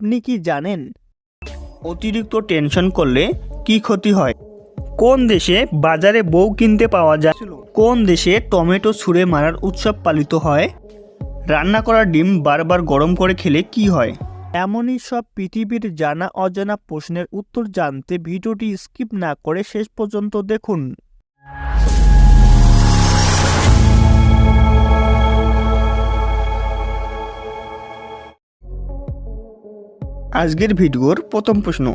আপনি কি জানেন? অতিরিক্ত টেনশন করলে কি ক্ষতি হয়? কোন দেশে বাজারে বউ কিনতে পাওয়া যায়? কোন দেশে টমেটো ছুঁড়ে মারার উৎসব পালিত হয়? রান্না করা ডিম বারবার গরম করে খেলে কি হয়? এমনই সব পৃথিবীর জানা অজানা প্রশ্নের উত্তর জানতে ভিডিওটি স্কিপ না করে শেষ পর্যন্ত দেখুন। আজকের ভিডিওর প্রথম প্রশ্ন,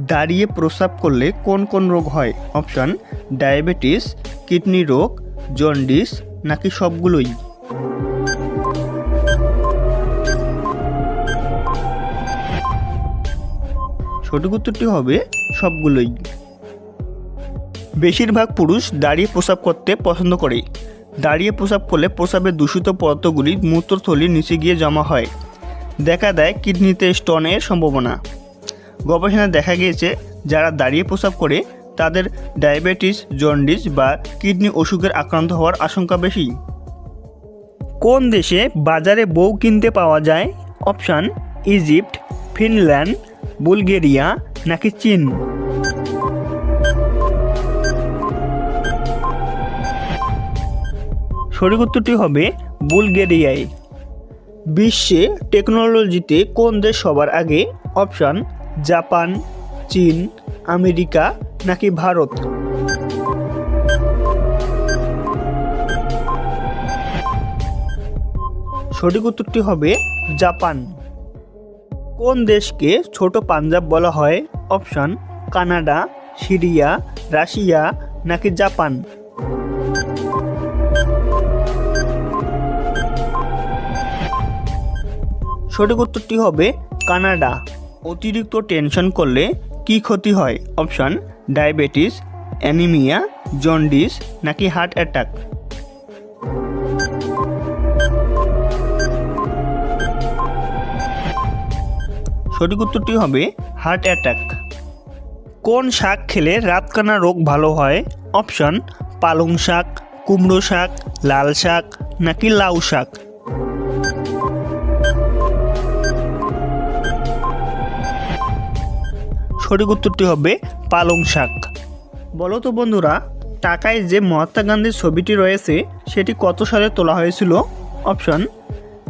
দাঁড়িয়ে প্রস্রাব করলে কোন কোন রোগ হয়? অপশান, ডায়াবেটিস, কিডনি রোগ, জন্ডিস, নাকি সবগুলোই? সঠিক উত্তরটি হবে সবগুলোই। বেশিরভাগ পুরুষ দাঁড়িয়ে প্রস্রাব করতে পছন্দ করে। দাঁড়িয়ে প্রস্রাব করলে প্রস্রাবের দূষিত পদার্থগুলি মূত্রথলির নিচে গিয়ে জমা হয়। দেখা দেয় কিডনিতে স্টোনের সম্ভাবনা। গবেষণায় দেখা গিয়েছে, যারা দাঁড়িয়ে প্রস্রাব করে, তাদের ডায়াবেটিস, জন্ডিস বা কিডনি অসুখের আক্রান্ত হওয়ার আশঙ্কা বেশি। কোন দেশে বাজারে বউ কিনতে পাওয়া যায়? অপশান, ইজিপ্ট, ফিনল্যান্ড, বুলগেরিয়া নাকি চীন? সঠিক উত্তরটি হবে বুলগেরিয়ায়। বিশ্বে টেকনোলজিতে কোন দেশ সবার আগে? অপশান জাপান চীন আমেরিকা নাকি ভারত? সঠিক উত্তরটি হবে জাপান কোন দেশকে ছোট পাঞ্জাব বলা হয়? অপশান কানাডা, সিরিয়া, রাশিয়া নাকি জাপান? সঠিক উত্তরটি হবে কানাডা। অতিরিক্ত টেনশন করলে কি ক্ষতি হয়? অপশান, ডায়াবেটিস, অ্যানিমিয়া, জন্ডিস নাকি হার্ট অ্যাটাক। সঠিক উত্তরটি হবে হার্ট অ্যাটাক। কোন শাক খেলে রাতকানা রোগ ভালো হয়? অপশান, পালং শাক, কুমড়ো শাক, লাল শাক নাকি লাউ শাক? সঠিক উত্তরটি হবে পালং শাক। বলো তো বন্ধুরা, টাকায় যে মহাত্মা গান্ধীর ছবিটি রয়েছে, সেটি কত সালে তোলা হয়েছিল? অপশন,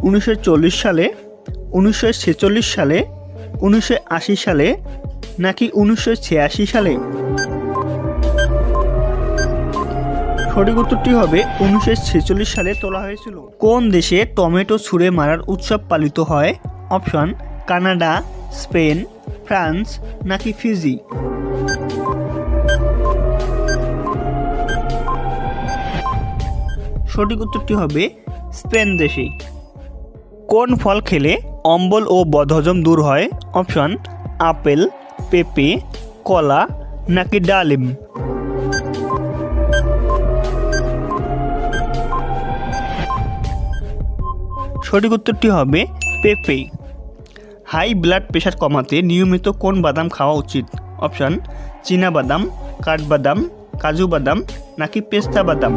উনিশশো চল্লিশ সালে, উনিশশো ছেচল্লিশ সালে, উনিশশো আশি সালে, নাকি উনিশশো ছিয়াশি সালে? সঠিক উত্তরটি হবে উনিশশো ছেচল্লিশ সালে তোলা হয়েছিল। কোন দেশে টমেটো ছুঁড়ে মারার উৎসব পালিত হয়? Option, Canada, Spain. ফ্রান্স নাকি ফিজি সঠিক উত্তরটি হবে স্পেন দেশে। কোন ফল খেলে অম্বল ও বদহজম দূর হয়? অপশন, আপেল, পেঁপে, কলা নাকি ডালিম? সঠিক উত্তরটি হবে পেঁপে। হাই ব্লাড প্রেশার কমাতে নিয়মিত কোন বাদাম খাওয়া উচিত? অপশান, চীনা বাদাম কাঠবাদাম কাজু বাদাম নাকি পেস্তা বাদাম?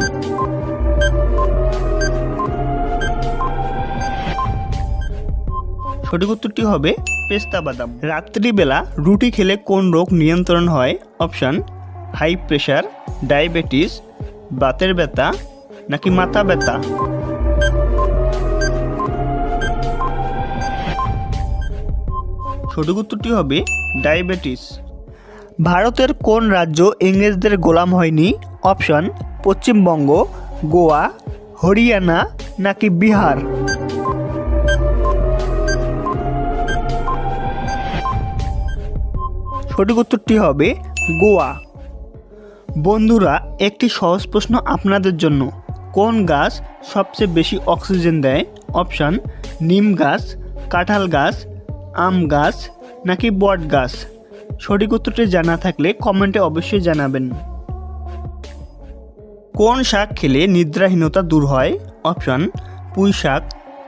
সঠিক উত্তরটি হবে পেস্তা বাদাম। রাত্রিবেলা রুটি খেলে কোন রোগ নিয়ন্ত্রণ হয়? অপশান, হাই প্রেশার, ডায়াবেটিস, বাতের ব্যথা নাকি মাথা ব্যথা? সঠিক উত্তরটি হবে ডায়াবেটিস। ভারতের কোন রাজ্য ইংরেজদের গোলাম হয়নি? অপশন, পশ্চিমবঙ্গ, গোয়া, হরিয়ানা নাকি বিহার? সঠিক উত্তরটি হবে গোয়া। বন্ধুরা, একটি সহজ প্রশ্ন আপনাদের জন্য। কোন গাছ সবচেয়ে বেশি অক্সিজেন দেয়? অপশান, নিম গাছ, কাঁঠাল গাছ, আম গাছ নাকি বট গাছ? সঠিক উত্তরটি জানা থাকলে কমেন্টে অবশ্যই জানাবেন। কোন শাক খেলে নিদ্রাহীনতা দূর হয়? অপশান, পুঁই শাক,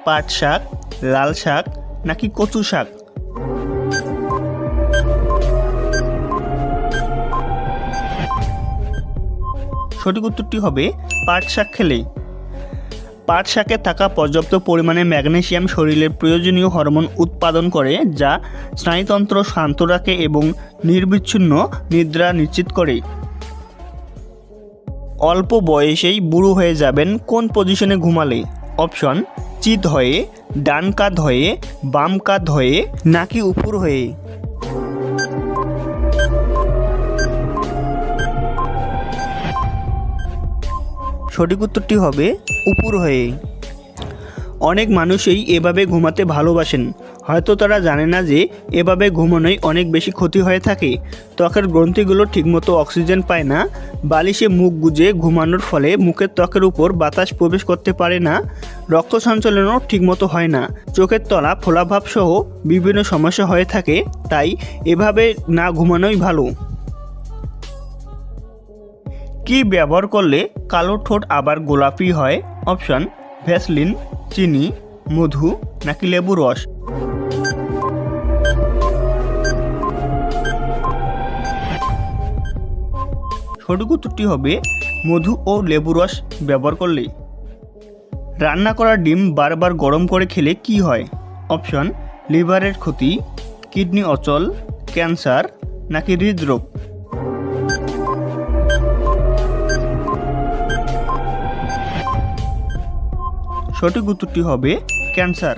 পাট শাক, লাল শাক নাকি কচু শাক? সঠিক উত্তরটি হবে পাট শাক খেলে পাট শাকে থাকা পর্যাপ্ত পরিমাণে ম্যাগনেসিয়াম শরীরের প্রয়োজনীয় হরমোন উৎপাদন করে, যা স্নায়ুতন্ত্র শান্ত রাখে এবং নির্বিচ্ছিন্ন নিদ্রা নিশ্চিত করে। অল্প বয়সেই বুড়ো হয়ে যাবেন, কোন পজিশনে ঘুমালে? অপশন, চিত হয়ে, ডান কাত হয়ে, বাম কাত হয়ে, নাকি উপর হয়ে? সঠিক উত্তরটি হবে উপর হয়ে। অনেক মানুষই এভাবে ঘুমাতে ভালোবাসেন। হয়তো তারা জানে না যে এভাবে ঘুমানোয় অনেক বেশি ক্ষতি হয়ে থাকে। ত্বকের গ্রন্থিগুলো ঠিকমতো অক্সিজেন পায় না। বালিশে মুখ গুজে ঘুমানোর ফলে মুখের ত্বকের উপর বাতাস প্রবেশ করতে পারে না। রক্ত সঞ্চালনও ঠিকমতো হয় না। চোখের তলা, ফোলাভাবসহ বিভিন্ন সমস্যা হয়ে থাকে। তাই এভাবে না ঘুমানোই ভালো। কি ব্যবহার করলে কালো ঠোঁট আবার গোলাপি হয়? অপশন, ভ্যাসলিন, চিনি, মধু নাকি লেবু রস? সঠিক উত্তরটি হবে মধু ও লেবু রস ব্যবহার করলে। রান্না করা ডিম বারবার গরম করে খেলে কি হয়? অপশন, লিভারের ক্ষতি, কিডনি অচল, ক্যান্সার নাকি হৃদরোগ? সঠিক উত্তরটি হবে ক্যান্সার।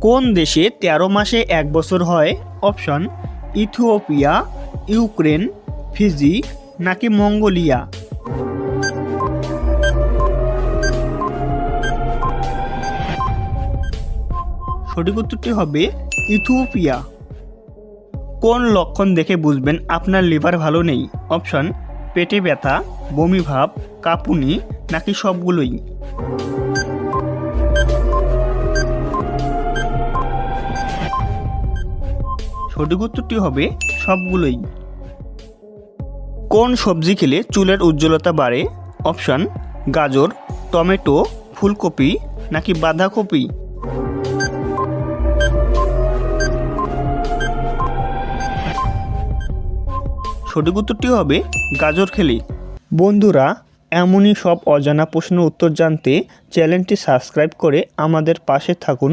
কোন দেশে ১৩ মাসে এক বছর হয়? অপশন, ইথিওপিয়া, ইউক্রেন, ফিজি নাকি মঙ্গোলিয়া? সঠিক উত্তরটি হবে ইথিওপিয়া। কোন লক্ষণ দেখে বুঝবেন আপনার লিভার ভালো নেই? অপশন, পেটে ব্যথা, বমি ভাব, কাঁপুনি নাকি সবগুলোই? সঠিক উত্তরটি হবে সবগুলোই। কোন সবজি খেলে চুলের উজ্জ্বলতা বাড়ে? অপশন, গাজর, টমেটো, ফুলকপি নাকি বাঁধাকপি? সঠিক উত্তরটি হবে গাজর খেলে। বন্ধুরা, এমনই সব অজানা প্রশ্নের উত্তর জানতে চ্যানেলটি সাবস্ক্রাইব করে আমাদের পাশে থাকুন।